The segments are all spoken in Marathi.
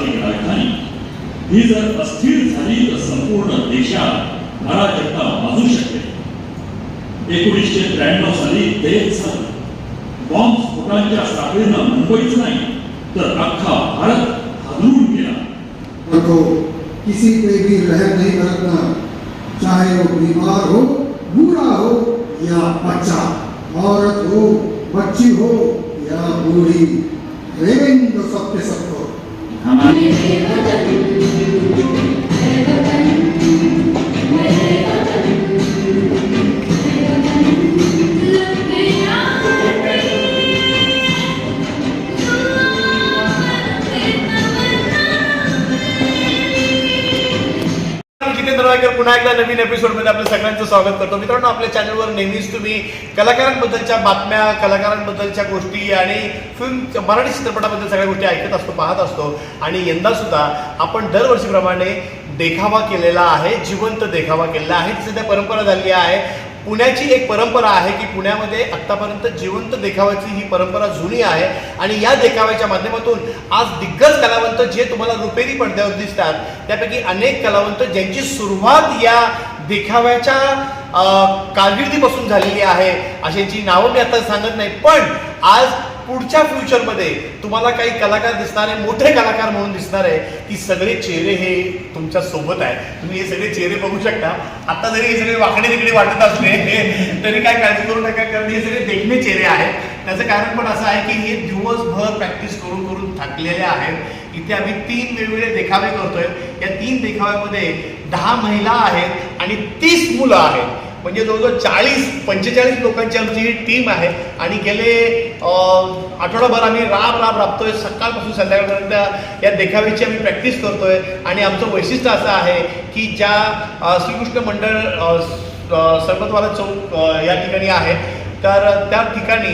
भारताची राजधानी ही जर अस्थिर झाली तर संपूर्ण देशात अराजकता वाजू शकते. एकोणीसशे त्र्याण्णव साली तेच झालं बॉम्ब स्फोटांच्या साखळीनं मुंबईच नाही तर अख्खा भारत हादरून गेला. देखो किसी पे भी रहम नहीं बरतना चाहे वो बीमार हो बूढ़ा हो या बच्चा औरत हो बच्ची हो या बूढ़ी प्रेम तो सबके सब Amen. वायकर नवीन एपिसोडमध्ये आपल्या सगळ्यांचं स्वागत करतो. मित्रांनो आपल्या चॅनलवर नेहमीच तुम्ही कलाकारांबद्दलच्या बातम्या कलाकारांबद्दलच्या गोष्टी आणि फिल्म मराठी चित्रपटाबद्दल सगळ्या गोष्टी ऐकत असतो पाहत असतो. आणि यंदा सुद्धा आपण दरवर्षीप्रमाणे देखावा केलेला आहे जिवंत देखावा केलेला आहे. सध्या परंपरा झालेली आहे. पुण्याची एक परंपरा आहे की पुण्यामध्ये आत्तापर्यंत जिवंत देखाव्याची ही परंपरा जुनी आहे आणि या देखाव्याच्या माध्यमातून आज दिग्गज कलावंत जे तुम्हाला रुपेरी पडद्यावर दिसतात त्यापैकी अनेक कलावंत ज्यांची सुरुवात या देखाव्याच्या कारकिर्दीपासून झालेली आहे. अशांची नावं मी आता सांगत नाही पण आज पुढच्या फ्युचरमध्ये तुम्हाला काही कलाकार दिसणार आहे मोठे कलाकार म्हणून दिसणार आहे की सगळे चेहरे हे तुमच्यासोबत आहे तुम्ही हे सगळे चेहरे बघू शकता. आता जरी हे सगळे वाकडे तिकडे वाटत असले तरी काय काळजी करू नका कारण हे सगळे देखणे चेहरे आहेत. त्याचं कारण पण असं आहे की हे दिवसभर प्रॅक्टिस करून करून थकलेले आहेत. इथे आम्ही तीन वेगवेगळे देखावे करतोय. या तीन देखाव्यामध्ये दहा महिला आहेत आणि तीस मुलं आहेत. म्हणजे जवळजवळ चाळीस पंचेचाळीस लोकांची आमची ही टीम आहे. आणि गेले आठवडाभर आम्ही राब राब राबतोय. सकाळपासून संध्याकाळपर्यंत या देखाव्याची आम्ही प्रॅक्टिस करतोय. आणि आमचं वैशिष्ट्य असं आहे की ज्या श्रीकृष्ण मंडळ अं, सरबतवाला चौक या ठिकाणी आहे. तर त्या ठिकाणी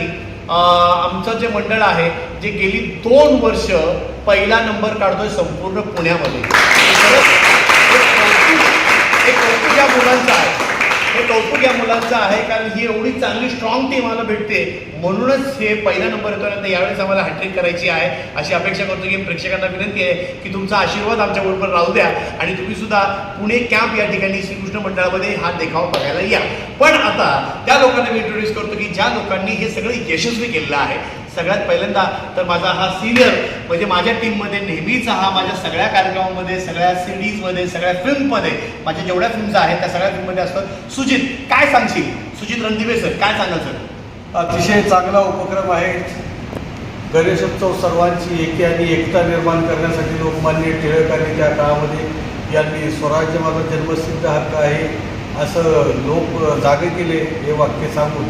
आमचं जे मंडळ आहे जे गेली दोन वर्ष पहिला नंबर काढतोय संपूर्ण पुण्यामध्ये. एक कौतुक- या मुलांचा आहे. कौतुक या मुलांचं आहे कारण ही एवढी चांगली स्ट्रॉंग टीम आम्हाला भेटते. म्हणूनच हे पहिला नंबर येतो आणि यावेळेस आम्हाला हॅट्रिक करायची आहे. अशी अपेक्षा करतो की प्रेक्षकांना विनंती आहे की तुमचा आशीर्वाद आमच्या बरोबर राहू द्या आणि तुम्ही सुद्धा पुणे कॅम्प या ठिकाणी श्रीकृष्ण मंडळामध्ये हा देखावा बघायला या. पण आता त्या लोकांना मी इंट्रोड्यूस करतो की ज्या लोकांनी हे सगळं यशस्वी केलेलं आहे सगळ्यात पहिल्यांदा तर माझा हा सिनियर म्हणजे माझ्या टीममध्ये नेहमीचा हा माझ्या सगळ्या कार्यक्रमामध्ये सगळ्या सिरीजमध्ये सगळ्या फिल्ममध्ये माझ्या जेवढ्या फिल्म्स आहेत त्या सगळ्या फिल्ममध्ये असतात सुजित. काय सांगशील? सुजित रणदिवे सर काय सांगाल सर अतिशय चांगला उपक्रम आहे. गणेशोत्सव सर्वांची एकी आणि एकता निर्माण करण्यासाठी लोकमान्य टिळकांनी त्या काळामध्ये यांनी स्वराज्य माझा जन्मसिद्ध हक्क आहे असं लोक जागे केले हे वाक्य सांगून.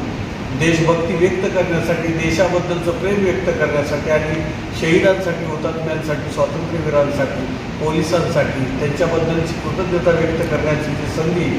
देशभक्ती व्यक्त करण्यासाठी देशाबद्दलचं प्रेम व्यक्त करण्यासाठी आणि शहीदांसाठी हुतात्म्यांसाठी स्वातंत्र्यवीरांसाठी पोलिसांसाठी त्यांच्याबद्दलची कृतज्ञता व्यक्त करण्याची जी संधी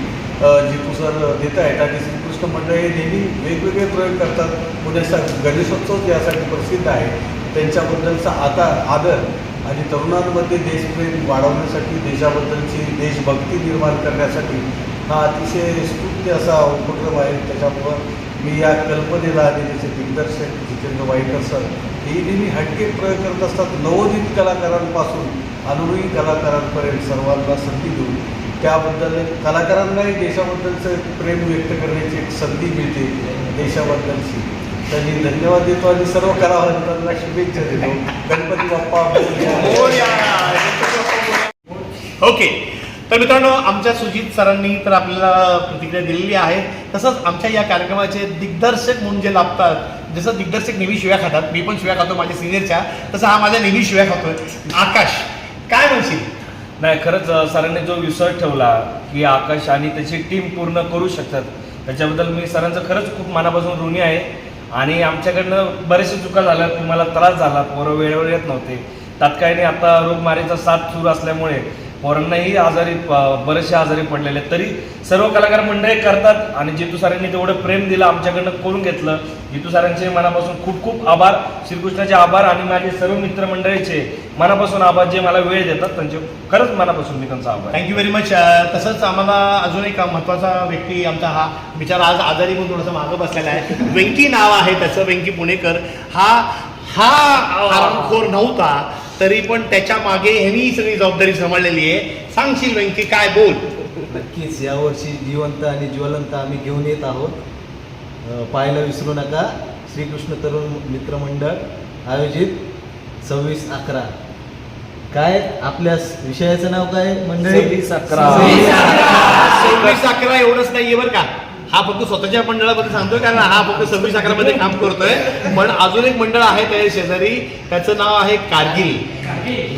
जितू सर देत आहेत आणि श्रीकृष्ण मंडळ हे नेहमी वेगवेगळे प्रयोग करतात. पुण्याचा गणेशोत्सव यासाठी प्रसिद्ध आहे. त्यांच्याबद्दलचा आता आदर आणि तरुणांमध्ये देशप्रेम वाढवण्यासाठी देशाबद्दलची देशभक्ती निर्माण करण्यासाठी हा अतिशय स्तुत्य असा उपक्रम आहे. त्याच्यामुळं मी या कल्पनेला आणि त्याचे दिग्दर्शक जितेंद्र वाईकर सर हे नेहमी हटके प्रयोग करत असतात. नवोदित कलाकारांपासून अनुभवी कलाकारांपर्यंत सर्वांना संधी देऊन. त्याबद्दल कलाकारांनाही देशाबद्दलचं प्रेम व्यक्त करण्याची एक संधी मिळते देशाबद्दलची. त्यांनी धन्यवाद देतो आणि सर्व कलावंतांना शुभेच्छा देतो. गणपती बाप्पा मोरया. ओके. तर मित्रांनो आमच्या सुजित सरांनी तर आपल्याला प्रतिक्रिया दिलेली आहे. तसंच आमच्या या कार्यक्रमाचे दिग्दर्शक म्हणून जे लाभतात जसं दिग्दर्शक नेहमी शिव्या खातात मी पण शिव्या खातो माझ्या सिनियरच्या तसं हा माझ्या नेहमी शिव्या खातोय. आकाश काय म्हणशील? नाही खरंच सरांनी जो विश्वास ठेवला की आकाश आणि त्याची टीम पूर्ण करू शकतात त्याच्याबद्दल मी सरांचं खरंच खूप मनापासून ऋणी आहे. आणि आमच्याकडनं बरेचसे चुका झाल्या तुम्हाला त्रास झाला पोरं वेळेवर येत नव्हते. तात्काळने आता रोगमारीचा साथ सुरू असल्यामुळे पोरांनाही आजारी बरेचसे आजारी पडलेले आहेत. तरी सर्व कलाकार मंडळी करतात आणि जितू सरांनी तेवढं प्रेम दिलं आमच्याकडनं करून घेतलं. जितू सरांचे मनापासून खूप खूप आभार. श्रीकृष्णाचे आभार आणि माझे सर्व मित्रमंडळीचे मनापासून आभार जे मला वेळ देतात त्यांचे खरंच मनापासून मी त्यांचा आभार. थँक्यू व्हेरी मच तसंच आम्हाला अजून एक महत्त्वाचा व्यक्ती आमचा हा बिचारा आज आजारी म्हणून थोडंसं मागं बसलेला आहे. व्यंकी नाव आहे त्याचं व्यंकी पुणेकर. हा हा. आरामखोर नव्हता. तरी पण त्याच्यामागे ह्यांनी सगळी जबाबदारी सांभाळलेली आहे. सांगशील व्यंकी काय बोल? नक्कीच यावर्षी जिवंत आणि ज्वलंत आम्ही घेऊन येत आहोत. अ, पाहायला विसरू नका. श्रीकृष्ण तरुण मित्र मंडळ आयोजित सव्वीस अकरा. काय? आपल्या स- विषयाचं नाव काय मंडळी? सव्वीस अकरा. सव्वीस अकरा. सव्वीस अकरा एवढंच नाहीये बरं का. हा फक्त स्वतःच्या मंडळाबद्दल सांगतोय कारण हा फक्त सव्वीस अकरामध्ये काम करतोय. पण अजून एक मंडळ आहे त्या शेजारी त्याचं नाव आहे कारगिल.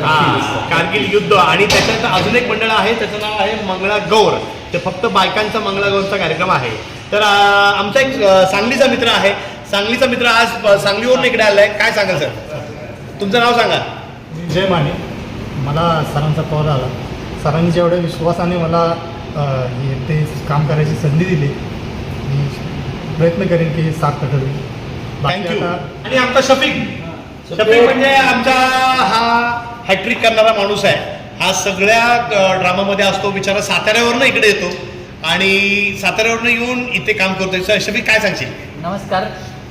हा कारगिल युद्ध. आणि त्याच्यात अजून एक मंडळ आहे त्याचं नाव आहे मंगळा गौर. ते फक्त बायकांचा मंगळा गौरचा कार्यक्रम आहे. तर आमचा एक सांगलीचा मित्र आहे. सांगलीचा मित्र आज सांगलीवरून इकडे आलाय. काय सांगाल सर? तुमचं नाव सांगा. जय माने. मला सरांचा कॉल आला. सरांनी जेवढ्या विश्वासाने मला ते काम करायची संधी दिली प्रयत्न करेन की हे साथ थँक्यू आणि आमचा शफीक. शफीक म्हणजे आमचा हा हॅट्रिक करणारा माणूस आहे. हा सगळ्या ड्रामामध्ये असतो. बिचारा साताऱ्यावरनं इकडे येतो. आणि साताऱ्यावरनं येऊन इथे काम करतोय. सर शफीक काय सांगशील? नमस्कार.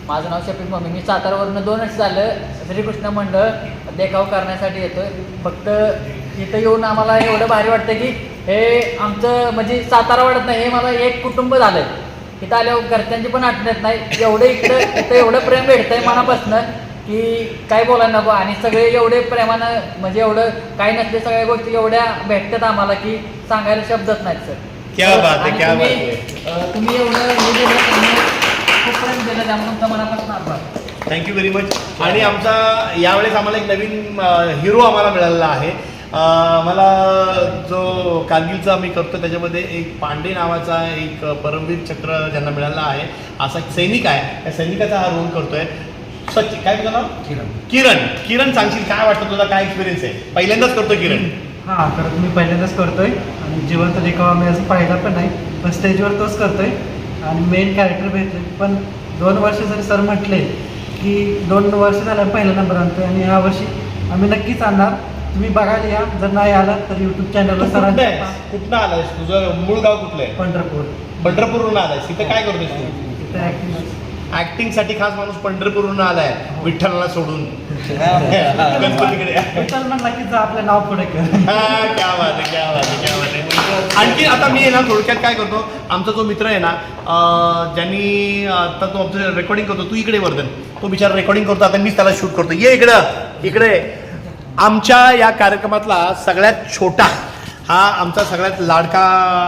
माझं नाव शफीक मम्मी मी सातारावरनं दोन वर्ष झालं. श्रीकृष्ण मंडळ देखाव करण्यासाठी येतोय. फक्त इथं येऊन आम्हाला एवढं भारी वाटतं की हे आमचं म्हणजे सातारा वाटत नाही. हे मला एक कुटुंब झालं इथं आल्यावर घरच्यांची पण आठवण येत नाही. एवढं इकडं इथं एवढं प्रेम भेटतंय मनापासनं की काय बोलायला नको. आणि सगळे एवढे प्रेमानं म्हणजे एवढं काही नसले सगळ्या गोष्टी एवढ्या भेटतात आम्हाला की सांगायला शब्दच नाहीत सर. क्या बात आहे, क्या तुम्ही- बात आहे. तुम्ही एवढं हे दिलं तुम्ही खूप प्रेम दिलं त्यामुळे तुमचा मनापासून आभार. थँक्यू व्हेरी मच आणि आमचा यावेळेस आम्हाला एक नवीन हिरो आम्हाला मिळालेला आहे. मला जो कारगिलचा आम्ही करतो त्याच्यामध्ये एक पांडे नावाचा एक परमवीर चक्र ज्यांना मिळाला आहे असा एक सैनिक आहे. त्या सैनिकाचा हा रोल करतोय. सच काय तुझं नाव? किरण. किरण. किरण सांगशील काय वाटतं तुझा? काय एक्सपिरियन्स आहे? पहिल्यांदाच करतो किरण. हां तर मी पहिल्यांदाच करतोय. आणि जिवंत देखावा मी अजून पाहिला पण नाही. पण स्टेजवर तोच करतोय. आणि मेन कॅरेक्टर भेटले पण दोन वर्ष जरी सर म्हटले की दोन वर्ष झालं पहिला नंबर आणतोय. आणि ह्या वर्षी आम्ही नक्कीच आणणार. तुम्ही बघायला या. जर नाही आला तर यूट्यूब सरांचे आहेस? कुठनं आलायस तुझं मूळ गाव कुठलं आहे? पंढरपूर. पंढरपूरहून आलायस. इथं काय करतोस तू? तिथे ऍक्टिंगसाठी. खास माणूस पंढरपूरहून आलाय. विठ्ठलाला सोडून. गणपतीकडे विठ्ठल म्हणला की जा आपलं नाव पुढे कर. हा, क्या बात आहे, क्या बात आहे, क्या बात आहे. आणखी आता मी आहे ना थोडक्यात काय करतो? आमचा जो मित्र आहे ना अं, ज्यांनी आता तो आमचं रेकॉर्डिंग करतो तू इकडे वर्धन. तो बिचारा रेकॉर्डिंग करतो आता मीच त्याला शूट करतो. ये इकडं इकडे. आमच्या या कार्यक्रमातला सगळ्यात छोटा हा आमचा सगळ्यात लाडका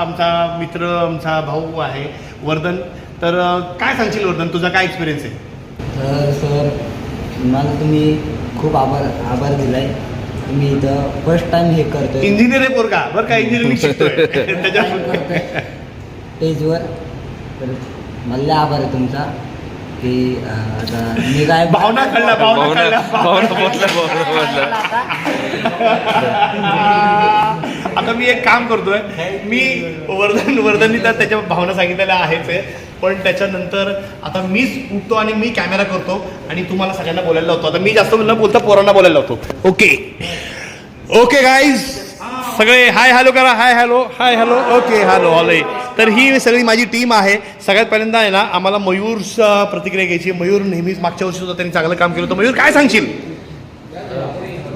आमचा मित्र आमचा भाऊ आहे वर्धन. तर काय सांगशील वर्धन? तुझा काय एक्सपिरियन्स आहे? तर सर मला तुम्ही खूप आभार आभार दिलाय. तुम्ही इथं फर्स्ट टाइम हे करतोय. इंजिनियर आहे पोरगा. बरं का इंजिनिअरिंग शिकतोय. त्याच्यामुळे. स्टेजवर तर मला लय आभार आहे तुमचा. की अं, आता मी काय भावना कळल्या भावना कळल्या आता मी एक काम करतोय. मी वर्धन वर्धननी तर त्याच्या भावना सांगितलेल्या आहेच आहे. पण त्याच्यानंतर आता मीच उठतो आणि मी कॅमेरा करतो आणि तुम्हाला सगळ्यांना बोलायला लावतो. आता मी जास्त न बोलता पोरांना बोलायला लावतो. ओके. ओके गाईज सगळे हाय हॅलो करा. Hi hello hi hello okay hello hello तर ही सगळी माझी टीम आहे. सगळ्यात पहिल्यांदा आहे ना आम्हाला मयूर प्रतिक्रिया घ्यायची मयूर नेहमीच मागच्या वर्षी सुद्धा त्यांनी चांगलं काम केलं होतं. मयूर काय सांगशील?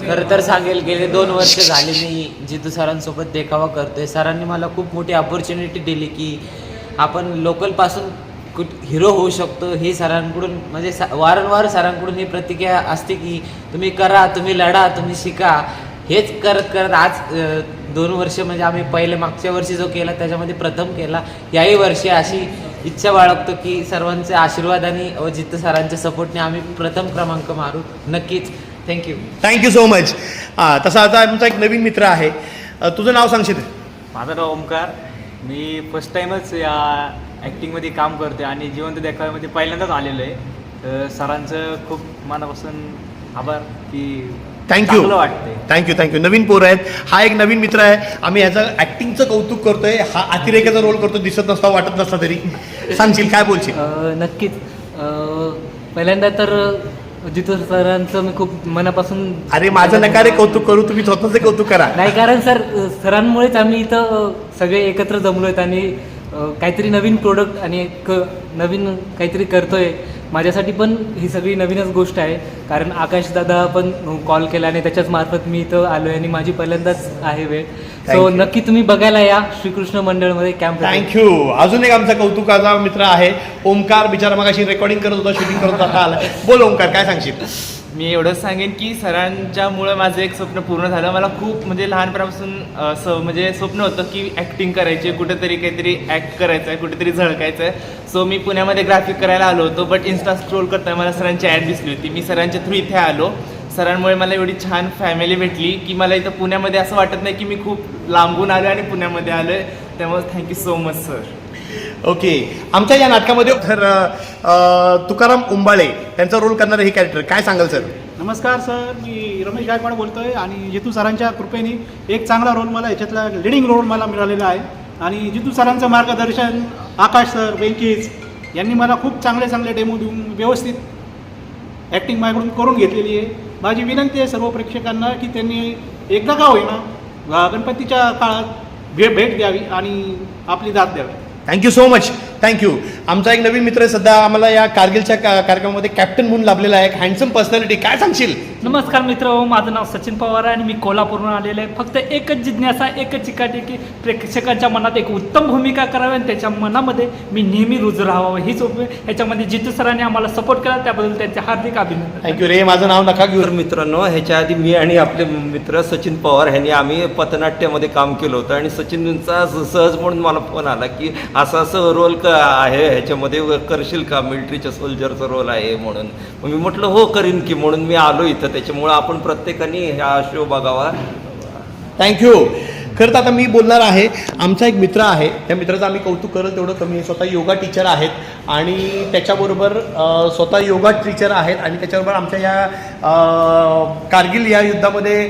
खरं तर सांगेल गेले दोन वर्ष झाले मी जितू सरांसोबत देखावा करतोय. सरांनी मला खूप मोठी ऑपॉर्च्युनिटी दिली की आपण लोकलपासून कुठ हिरो होऊ शकतो. हे सरांकडून म्हणजे सा वारंवार सरांकडून ही प्रतिक्रिया असते की तुम्ही करा तुम्ही लढा तुम्ही शिका. हेच करत करत आज दोन वर्ष म्हणजे आम्ही पहिले मागच्या वर्षी जो केला त्याच्यामध्ये प्रथम केला. याही वर्षी अशी इच्छा बाळगतो की सर्वांचे आशीर्वाद आणि व जितू सरांच्या सपोर्टने आम्ही प्रथम क्रमांक मारू. नक्कीच. थँक्यू थँक्यू सो मच हां तसा आता आमचा एक नवीन मित्र आहे. अ, तुझं नाव सांगशील माझं नाव ओमकार. मी फर्स्ट टाईमच या ॲक्टिंगमध्ये काम करते आणि जिवंत देखाव्यामध्ये पहिल्यांदाच आलेलो आहे तर सरांचं खूप मनापासून आभार की थँक्यू थँक्यू थँक्यू नवीन पोर आहेत. हा एक नवीन मित्र आहे. आम्ही ह्याचं ॲक्टिंगचं कौतुक करतोय. हा अतिरेकाचा रोल करतो. दिसत नसता वाटत नसता तरी. सांगशील काय बोलशील? नक्कीच. पहिल्यांदा तर जितू सरांचं मी खूप मनापासून अरे माझं नका रे कौतुक करू. तुम्ही स्वतःचं कौतुक करा. नाही कारण सर सरांमुळेच आम्ही इथं सगळे एकत्र जमलो आहेत आणि काहीतरी नवीन प्रोडक्ट आणि एक नवीन काहीतरी करतोय. माझ्यासाठी पण ही सगळी नवीनच गोष्ट आहे. कारण आकाशदादा पण कॉल केला आणि त्याच्याच मार्फत मी इथं आलो आहे आणि माझी पहिल्यांदाच आहे वेळ. सो. नक्की तुम्ही बघायला या श्रीकृष्ण मंडळमध्ये कॅम्प थँक्यू अजून एक आमचा कौतुकाचा मित्र आहे. ओमकार बिचारा मग अशी रेकॉर्डिंग करत होता शूटिंग करत होता बोल ओमकार काय सांगशील? मी एवढंच सांगेन की सरांच्यामुळं माझं एक स्वप्न पूर्ण झालं. मला खूप म्हणजे लहानपणापासून स म्हणजे स्वप्न होतं की ॲक्टिंग करायची कुठेतरी काहीतरी ॲक्ट करायचं आहे कुठेतरी झळकायचं आहे सो मी पुण्यामध्ये ग्राफिक करायला आलो होतो बट इन्स्टा स्क्रोल करताना मला सरांची ॲड दिसली होती. मी सरांच्या थ्रू इथे आलो. सरांमुळे मला एवढी छान फॅमिली भेटली की मला इथं पुण्यामध्ये असं वाटत नाही की मी खूप लांबून आलो आणि पुण्यामध्ये आलो आहे त्यामुळे thank you so much sir okay. आमच्या या नाटकामध्ये तर तुकाराम उंबाळे यांचा रोल करणारे हे कॅरेक्टर काय सांगाल सर नमस्कार सर मी रमेश गायकवाड बोलतो आहे आणि जितू सरांच्या कृपेने एक चांगला रोल मला याच्यातला लिडिंग रोल मला मिळालेला आहे. आणि जितू सरांचं मार्गदर्शन आकाश सर वेंकीज यांनी मला खूप चांगले चांगले डेमो देऊन व्यवस्थित ॲक्टिंग माझ्याकडून करून घेतलेली आहे. माझी विनंती आहे सर्व प्रेक्षकांना की त्यांनी एकदा का होईना गणपतीच्या काळात भे भेट द्यावी आणि आपली दाद द्यावी. थँक्यू सो मच थँक्यू आमचा एक नवीन मित्र आहे सध्या आम्हाला या कारगिलच्या का- कार्यक्रमामध्ये कॅप्टन म्हणून लाभलेला आहे. एक हँडसम पर्सनॅलिटी काय सांगशील? नमस्कार मित्र माझं नाव सचिन पवार आहे आणि मी कोल्हापूरहून आलेलो आहे. फक्त एकच जिज्ञासा एकच चिकाटी की प्रेक्षकांच्या मनात एक उत्तम भूमिका करावी आणि त्याच्या मनामध्ये मी नेहमी रुजू राहावं हीच उप ह्याच्यामध्ये जितू सरांनी आम्हाला सपोर्ट केला त्याबद्दल त्यांचे हार्दिक अभिनंदन. थँक्यू रे. माझं नाव नका घेऊ. तर मित्रांनो ह्याच्या आधी मी आणि आपले मित्र सचिन पवार ह्यांनी आम्ही पथनाट्यामध्ये काम केलं होतं आणि सचिनचा सहज म्हणून मला फोन आला की असं असं रोल क आहे ह्याच्यामध्ये व- करशील का? मिलिटरीच्या सोल्जरचा रोल आहे म्हणून. मी म्हटलं हो करीन की. म्हणून मी आलो इथं. त्याच्यामुळं आपण प्रत्येकाने हा शो बघावा. थँक्यू खरं तर आता मी बोलणार आहे आमचा एक मित्र आहे त्या मित्राचं आम्ही कौतुक करत तेवढं कमी आहे. स्वतः योगा टीचर आहेत आणि त्याच्याबरोबर स्वतः योगा टीचर आहेत आणि त्याच्याबरोबर आमच्या या कारगिल या युद्धामध्ये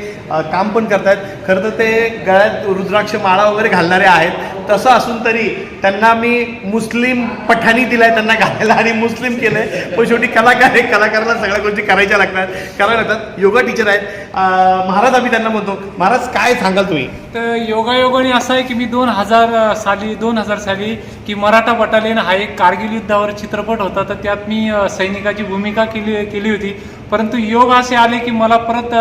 काम पण करत आहेत खरं तर ते गळ्यात रुद्राक्ष माळा वगैरे घालणारे आहेत. तसं असून तरी त्यांना मी मुस्लिम पठाणी दिलाय त्यांना घालायला आणि मुस्लिम केलंय. पण शेवटी कलाकार आहे कलाकाराला सगळ्या गोष्टी करायच्या लागतात. कराव्या लागतात योगा टीचर आहेत. महाराज आम्ही त्यांना म्हणतो महाराज काय सांगाल तुम्ही? तर योगायोगाने असं आहे की मी दोन हजार साली दोन हजार साली की मराठा बटालियन हा एक कारगिल युद्धावर चित्रपट होता. तर त्यात मी सैनिकाची भूमिका केली केली होती. परंतु योग असे आले की मला परत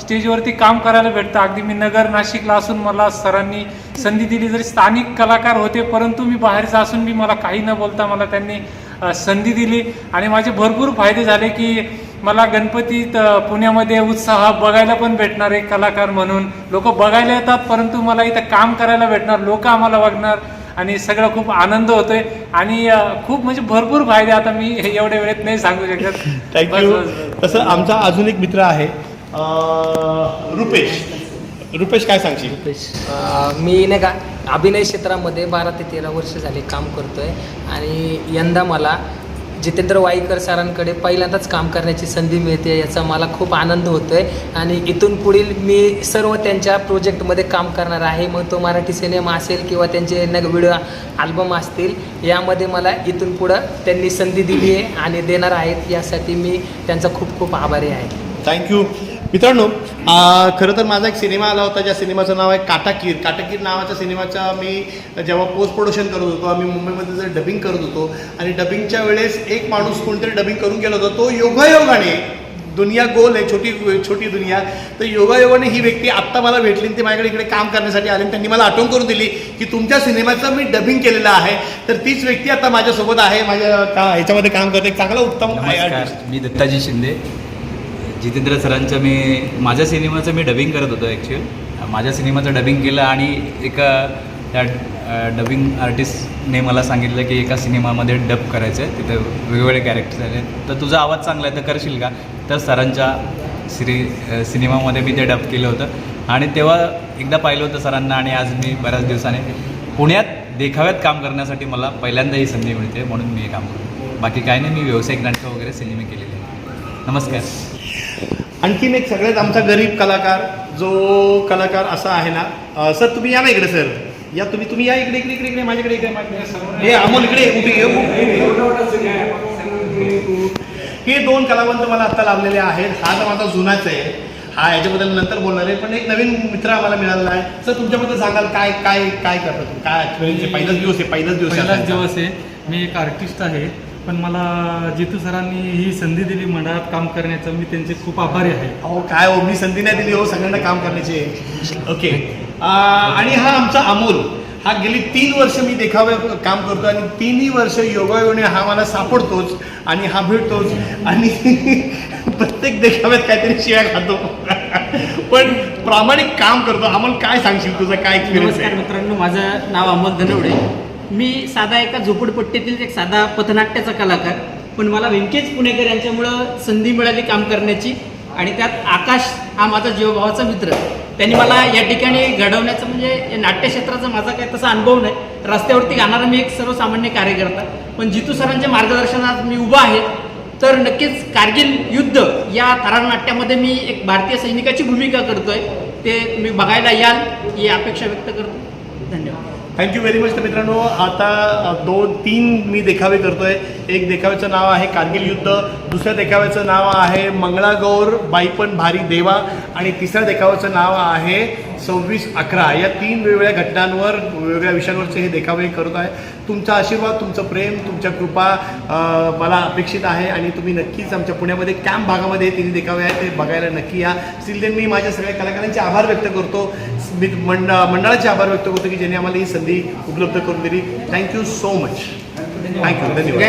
स्टेजवरती काम करायला भेटतं. अगदी मी नगर नाशिकला असून मला सरांनी संधी दिली. जरी स्थानिक कलाकार होते परंतु मी बाहेरचा असून बी मला काही न बोलता मला त्यांनी संधी दिली. आणि माझे भरपूर फायदे झाले की मला गणपतीत पुण्यामध्ये उत्साह बघायला पण भेटणार एक कलाकार म्हणून. लोक बघायला येतात परंतु मला इथं काम करायला भेटणार लोक आम्हाला बघणार आणि सगळं खूप आनंद होतोय. आणि खूप म्हणजे भरपूर फायदे आता मी हे एवढ्या वेळेत नाही सांगू शकत. थँक्यू. तसं आमचा अजून एक मित्र आहे अं, रुपेश. रुपेश काय सांगशील? अं, मी नाही का अभिनय क्षेत्रामध्ये बारा ते तेरा वर्ष झाले काम करतोय. आणि यंदा मला जितेंद्र वाईकर सरांकडे पहिल्यांदाच काम करण्याची संधी मिळते याचा मला खूप आनंद होतो आहे आणि इथून पुढील मी सर्व त्यांच्या प्रोजेक्टमध्ये काम करणार आहे. मग तो मराठी सिनेमा असेल किंवा त्यांचे न व्हिडिओ अल्बम असतील यामध्ये मला इथून पुढं त्यांनी संधी दिली आहे आणि देणार आहेत. यासाठी मी त्यांचा खूप खूप आभारी आहे. थँक्यू मित्रांनो खरं तर माझा एक सिनेमा आला होता ज्या सिनेमाचं नाव आहे काटाकीर. काटाकीर नावाच्या सिनेमाचा मी जेव्हा पोस्ट प्रोडक्शन करत होतो आम्ही मुंबईमध्ये जर डबिंग करत होतो आणि डबिंगच्या वेळेस एक माणूस कोणतरी डबिंग करून गेला होता तो योगायोगाने दुनिया गोल आहे छोटी छोटी दुनिया तर योगायोगाने ही व्यक्ती आत्ता मला भेटली ती माझ्याकडे इकडे काम करण्यासाठी आली आणि त्यांनी मला आठवण करून दिली की तुमच्या सिनेमाचं मी डबिंग केलेलं आहे. तर तीच व्यक्ती आता माझ्यासोबत आहे माझ्या का ह्याच्यामध्ये काम करते चांगला उत्तम मी दत्ताजी शिंदे. जितेंद्र सरांचं मी माझ्या सिनेमाचं मी डबिंग करत होतो ॲक्च्युअल माझ्या सिनेमाचं डबिंग केलं आणि एका त्या डबिंग आर्टिस्टने मला सांगितलं की एका सिनेमामध्ये डब करायचं आहे. तिथं वेगवेगळे कॅरेक्टर्स आहेत. तर तुझा आवाज चांगला आहे तर करशील का? तर सरांच्या सिरी सिनेमामध्ये मी ते डब केलं होतं. आणि तेव्हा एकदा पाहिलं होतं सरांना आणि आज मी बऱ्याच दिवसाने पुण्यात देखाव्यात काम करण्यासाठी मला पहिल्यांदा ही संधी मिळते म्हणून मी हे काम करतो. बाकी काय नाही मी व्यावसायिक नाटकं वगैरे सिनेमे केलेले नमस्कार. आणखीन एक सगळ्यात आमचा गरीब कलाकार जो कलाकार असा आहे ना सर तुम्ही या ना इकडे सर. या तुम्ही तुम्ही या इकडे इकडे इकडे इकडे माझ्याकडे इकडे हे अमोल इकडे उभी ये. हे दोन कलावंत मला आत्ता लाभलेले आहेत. हा तर माझा जुनाच आहे. हा याच्याबद्दल नंतर बोलणार आहे. पण एक नवीन मित्र आम्हाला मिळालेला आहे. सर तुमच्याबद्दल सांगाल काय काय काय करता तुम्ही? काय आहे? पहिलाच दिवस आहे पहिलाच दिवस पहिलाच. दिवस आहे. मी एक आर्टिस्ट आहे. पण मला जितू सरांनी ही संधी दिली मंडळात काम करण्याचं मी त्यांचे खूप आभारी आहे. अहो काय हो मी संधी नाही दिली हो सगळ्यांना काम करण्याची. ओके आणि हा आमचा अमोल हा गेली तीन वर्ष मी देखावे काम करतो आणि तिन्ही वर्ष योगायोगाने हा मला सापडतोच आणि हा भेटतोच आणि प्रत्येक देखाव्यात काहीतरी शिव्या खातो. पण प्रामाणिक काम करतो. अमोल काय सांगशील तुझा? काय एक्सपिरियन्स मित्रांनो माझं नाव अमोल धनवडे. मी साधा एका झोपडपट्टीतील एक साधा पथनाट्याचा कलाकार पण मला व्यंकेश पुणेकर यांच्यामुळं संधी मिळाली काम करण्याची आणि त्यात आकाश हा माझा जीवभावाचा मित्र. त्यांनी मला या ठिकाणी घडवण्याचं म्हणजे या नाट्यक्षेत्राचा माझा काही तसा अनुभव नाही. रस्त्यावरती गाणारा मी एक सर्वसामान्य कार्यकर्ता पण जितू सरांच्या मार्गदर्शनात मी उभा आहे तर नक्कीच कारगिल युद्ध या थरारनाट्यामध्ये मी एक भारतीय सैनिकाची भूमिका करतोय. ते तुम्ही बघायला याल ही अपेक्षा व्यक्त करतो. थँक्यू व्हेरी मच तर मित्रांनो आता दोन तीन मी देखावे करतोय. एक देखाव्याचं नाव आहे कारगिल युद्ध दुसऱ्या देखाव्याचं नाव आहे मंगळागौर बाईपण भारी देवा आणि तिसऱ्या देखाव्याचं नाव आहे सव्वीस अकरा या तीन वेगवेगळ्या घटनांवर वेगवेगळ्या विषयांवरचे हे देखावे करत आहे. तुमचा आशीर्वाद तुमचं प्रेम तुमच्या कृपा मला अपेक्षित आहे आणि तुम्ही नक्कीच आमच्या पुण्यामध्ये कॅम्प भागामध्ये हे तिन्ही देखावे आहेत ते बघायला नक्की या. स्टील मी माझ्या सगळ्या कलाकारांचे आभार व्यक्त करतो. मी मंड मंडळाचे आभार व्यक्त करतो की ज्यांनी आम्हाला ही संधी उपलब्ध करून दिली. थँक्यू सो मच थँक्यू धन्यवाद.